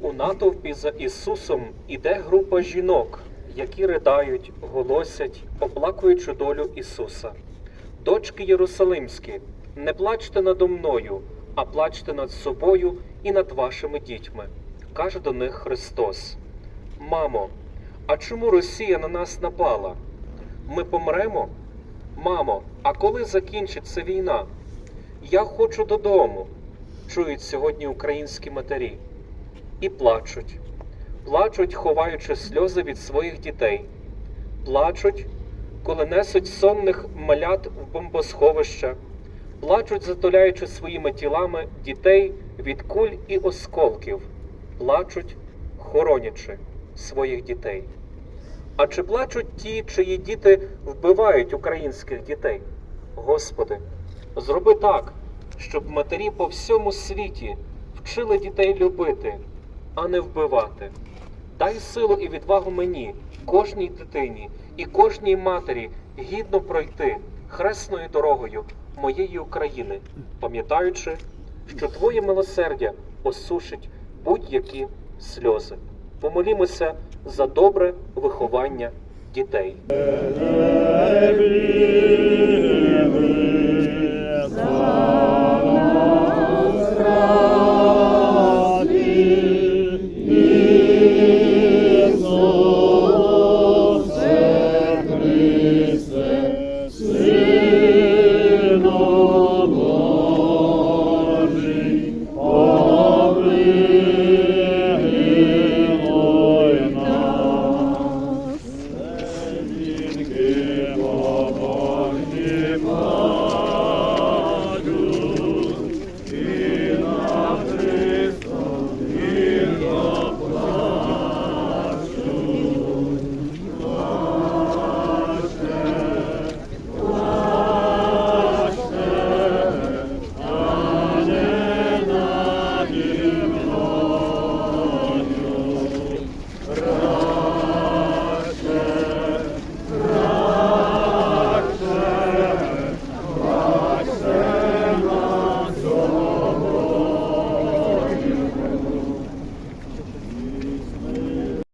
У натовпі за Ісусом іде група жінок, які ридають, голосять, оплакуючи долю Ісуса. Дочки Єрусалимські, не плачте надо мною, а плачте над собою і над вашими дітьми, каже до них Христос. Мамо, а чому Росія на нас напала? Ми помремо? Мамо, а коли закінчиться війна? Я хочу додому, чують сьогодні українські матері і плачуть. Плачуть, ховаючи сльози від своїх дітей. Плачуть, коли несуть сонних малят в бомбосховища. Плачуть, затуляючи своїми тілами дітей від куль і осколків. Плачуть, хоронячи своїх дітей. А чи плачуть ті, чиї діти вбивають українських дітей? Господи, зроби так, щоб матері по всьому світі вчили дітей любити, а не вбивати. Дай силу і відвагу мені, кожній дитині і кожній матері гідно пройти хресною дорогою моєї України, пам'ятаючи, що Твоє милосердя осушить будь-які сльози. Помолімося за добре виховання дітей. Every